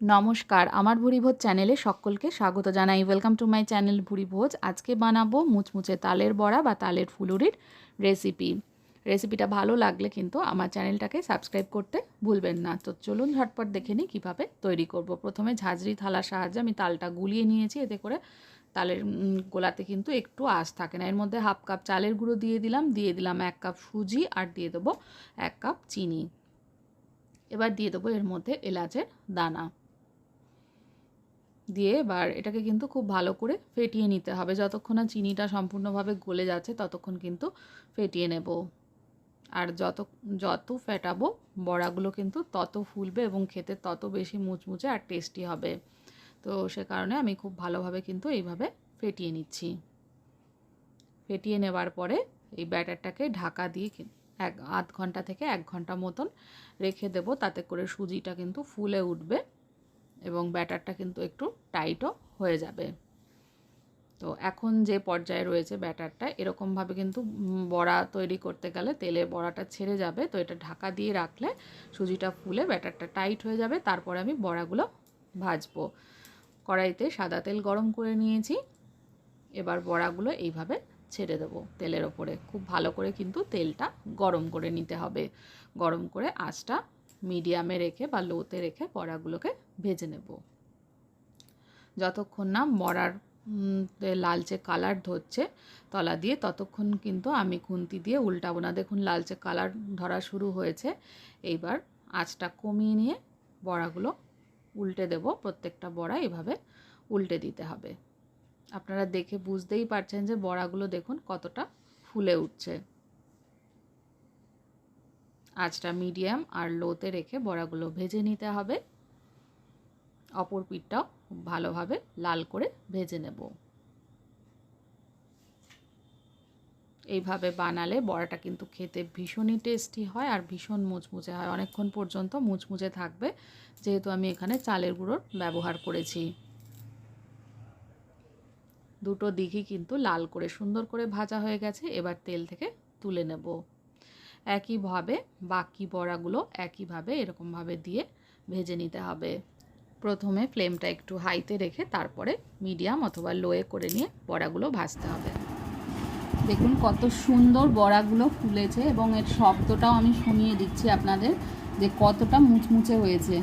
নমস্কার, আমার ভুরিভোজ চ্যানেলে সকলকে স্বাগত জানাই। Welcome to my channel Bhurivoj. আজকে বানাবো মুচমুচে তালের বড়া বা তালের ফুলুরির রেসিপি রেসিপিটা ভালো লাগলে কিন্তু আমার চ্যানেলটাকে সাবস্ক্রাইব করতে ভুলবেন না। তো চলুন ঝটপট দেখে নিই কীভাবে তৈরি করব। প্রথমে ঝাঁঝরি থালার সাহায্যে আমি তালটা গুলিয়ে নিয়েছি। এতে করে তালের গোলাতে কিন্তু একটু আঁশ থাকে না। এর মধ্যে হাফ কাপ চালের গুঁড়ো দিয়ে দিলাম। দিয়ে দিলাম এক কাপ সুজি আর দিয়ে দেবো এক কাপ চিনি। এবার দিয়ে দেবো এর মধ্যে এলাচের দানা। দিয়ে এবার এটাকে কিন্তু খুব ভালো করে ফেটিয়ে নিতে হবে। যতক্ষণ না চিনিটা সম্পূর্ণভাবে গলে যাচ্ছে, ততক্ষণ কিন্তু ফেটিয়ে নেব। আর যত যত ফেটাবো, বড়াগুলো কিন্তু তত ফুলবে এবং খেতে তত বেশি মুচমুচে আর টেস্টি হবে। তো সে কারণে আমি খুব ভালোভাবে কিন্তু এইভাবে ফেটিয়ে নিচ্ছি। ফেটিয়ে নেবার পরে এই ব্যাটারটাকে ঢাকা দিয়ে এক, আধ ঘণ্টা থেকে এক ঘণ্টা মতন রেখে দেব, তাতে করে সুজিটা কিন্তু ফুলে উঠবে। এবং ব্যাটারটা কিন্তু একটু টাইটও হয়ে যাবে। তো এখন যে পর্যায়ে রয়েছে ব্যাটারটা, এরকমভাবে কিন্তু বড়া তৈরি করতে গেলে তেলে বড়াটা ছেড়ে যাবে। তো এটা ঢাকা দিয়ে রাখলে সুজিটা ফুলে ব্যাটারটা টাইট হয়ে যাবে। তারপরে আমি বড়াগুলো ভাজবো। কড়াইতে সাদা তেল গরম করে নিয়েছি। এবার বড়াগুলো এইভাবে ছেড়ে দেবো তেলের ওপরে। খুব ভালো করে কিন্তু তেলটা গরম করে নিতে হবে। গরম করে আঁচটা মিডিয়ামে রেখে বা লোতে রেখে বড়াগুলোকে ভেজে নেব। যতক্ষণ না তে লালচে কালার ধরছে তলা দিয়ে, ততক্ষণ কিন্তু আমি খুন্তি দিয়ে উল্টাবো না। দেখুন, লালচে কালার ধরা শুরু হয়েছে। এইবার আঁচটা কমিয়ে নিয়ে বড়াগুলো উল্টে দেব। প্রত্যেকটা বড়া এভাবে উল্টে দিতে হবে। আপনারা দেখে বুঝতেই পারছেন যে বড়াগুলো দেখুন কতটা ফুলে উঠছে। আঁচটা মিডিয়াম আর লোতে রেখে বড়াগুলো ভেজে নিতে হবে। অপর পিঠটাও ভালোভাবে লাল করে ভেজে নেব। এইভাবে বানালে বড়াটা কিন্তু খেতে ভীষণই টেস্টি হয় আর ভীষণ মুচমুচে হয়। অনেকক্ষণ পর্যন্ত মুচমুচে থাকবে, যেহেতু আমি এখানে চালের গুঁড়োর ব্যবহার করেছি। দুটো দিকই কিন্তু লাল করে সুন্দর করে ভাজা হয়ে গেছে, এবার তেল থেকে তুলে নেব। একইভাবে বাকি বড়াগুলো একইভাবে এরকমভাবে দিয়ে ভেজে নিতে হবে। প্রথমে ফ্লেমটা একটু হাইতে রেখে তারপরে মিডিয়াম অথবা লোয়ে করে নিয়ে বড়াগুলো ভাজতে হবে। দেখুন কত সুন্দর বড়াগুলো ফুলেছে এবং এর শব্দটাও আমি শুনিয়ে দিচ্ছি আপনাদের যে কতটা মুচমুচে হয়েছে।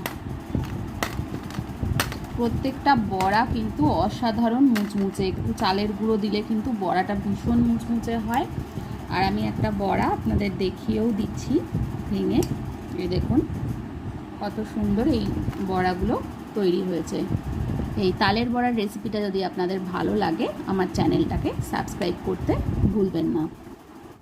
প্রত্যেকটা বড়া কিন্তু অসাধারণ মুচমুচে, একটু চালের গুঁড়ো দিলে কিন্তু বড়াটা ভীষণ মুচমুচে হয়। আর আমি একটা বড়া আপনাদের দেখিয়েও দিচ্ছি ভেঙে। এ দেখুন, কত সুন্দর এই বড়াগুলো তৈরি হয়েছে। এই তালের বড়ার রেসিপিটা যদি আপনাদের ভালো লাগে, আমার চ্যানেলটাকে সাবস্ক্রাইব করতে ভুলবেন না।